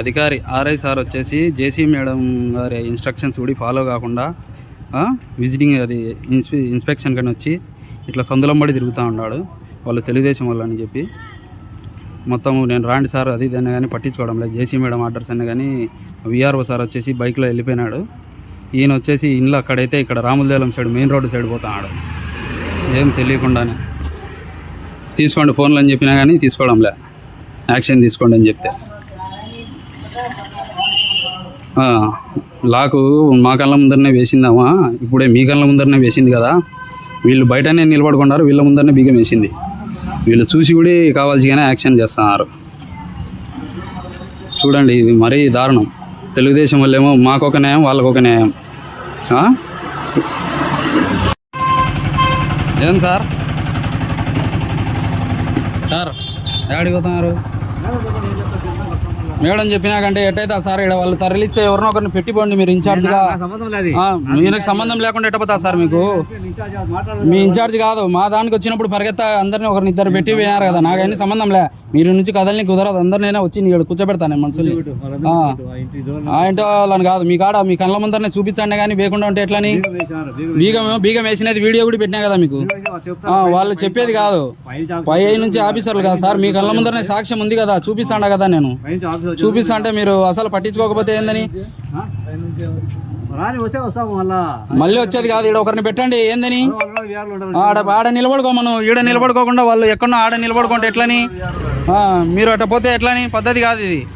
అధికారి RI sir వచ్చేసి JC madam గారి ఇన్స్ట్రక్షన్స్ కూడా ఫాలో కాకుండా విజిటింగ్ అది ఇన్స్పె ఇన్స్పెక్షన్ కానీ వచ్చి ఇట్లా సందులంబడి తిరుగుతూ ఉన్నాడు. వాళ్ళు తెలుగుదేశం వాళ్ళు అని చెప్పి. మొత్తం నేను రాండి సార్ అది ఇది కానీ పట్టించుకోవడం లేదు. జేసీ మేడం ఆర్డర్స్ అని కానీ విఆర్ఓ సార్ వచ్చేసి బైక్లో వెళ్ళిపోయినాడు. ఈయన వచ్చేసి ఇంట్లో అక్కడైతే ఇక్కడ రాములదేలం సైడ్ మెయిన్ రోడ్డు సైడ్ పోతాడు ఏం తెలియకుండానే. తీసుకోండి ఫోన్లు అని చెప్పినా కానీ తీసుకోవడంలే. యాక్షన్ తీసుకోండి అని చెప్తే. లాకు మా కళ్ళ ముందరనే వేసిందామా? ఇప్పుడే మీ కళ్ళ ముందరనే వేసింది కదా. వీళ్ళు బయటనే నిలబడుకున్నారు వీళ్ళ ముందరనే బిగం వేసింది. వీళ్ళు చూసి కూడా కావాల్సిగానే యాక్షన్ చేస్తున్నారు. చూడండి ఇది మరీ దారుణం. తెలుగుదేశం వాళ్ళేమో మాకొక న్యాయం వాళ్ళకొక న్యాయం. ఏం సార్? సార్ ఎక్కడికి పోతున్నారు? మేడం చెప్పినాకంటే ఎట్టయితే సార్ ఇక్కడ వాళ్ళు తరలిస్తే ఎవరినో ఒకరిని పెట్టిపోండి మీరు లేదు ఆ, ఈయనకు సంబంధం లేకుండా ఎట్టపోతా సార్ మీకు? మీ ఇన్ఛార్జ్ కాదు. మా దానికి వచ్చినప్పుడు పరిగెత్తా అందరిని ఒకరిని ఇద్దరు పెట్టి పోయినారు కదా నాకన్నీ సంబంధం లే. మీరు నుంచి కదలని కుదరదు అందరినైనా వచ్చి ఇక్కడ కూర్చోబెడతాను మనుషుల్ని. ఇంటి వాళ్ళని కాదు మీ కాడ మీ కళ్ళ ముందరనే చూపించండి కానీ వేయకుండా ఉంటే ఎట్లని? బీగం బీగం వేసినది వీడియో కూడా పెట్టినా కదా మీకు? వాళ్ళు చెప్పేది కాదు. పై నుంచి ఆఫీసర్లు కాదు. సార్ మీ కళ్ళ ముందరనే సాక్ష్యం ఉంది కదా. చూపిస్తాండ కదా నేను? చూపిస్తా అంటే మీరు అసలు పట్టించుకోకపోతే ఏందని? రాని వస్తే వస్తాము మళ్ళా. వచ్చేది కాదు. ఇక్కడ ఒకరిని పెట్టండి. ఏందని? ఆడ ఆడ నిలబడుకోమను. ఈడ నిలబడుకోకుండా వాళ్ళు ఎక్కడో ఆడ నిలబడుకుంటే ఎట్లని? ఆ, మీరు అట్ట పోతే ఎట్లని? పద్ధతి కాదు ఇది.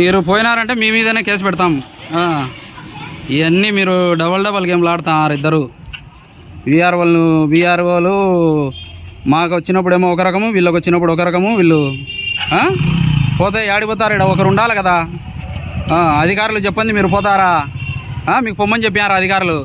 మీరు పోయినారంటే మీ మీదనే కేసు పెడతాం. ఆ, ఇవన్నీ మీరు డబల్ డబల్ గేమ్లు ఆడుతున్నారు ఇద్దరు. విఆర్ఓలు విఆర్ఓలు మాకు వచ్చినప్పుడు మాకు వచ్చినప్పుడేమో ఒక రకము వీళ్ళకి వచ్చినప్పుడు ఒక రకము వీళ్ళు పోతే ఆడిపోతారు ఇక్కడ ఒకరు ఉండాలి కదా. అధికారులు చెప్పండి మీరు పోతారా? మీకు పొమ్మని చెప్పారా అధికారులు?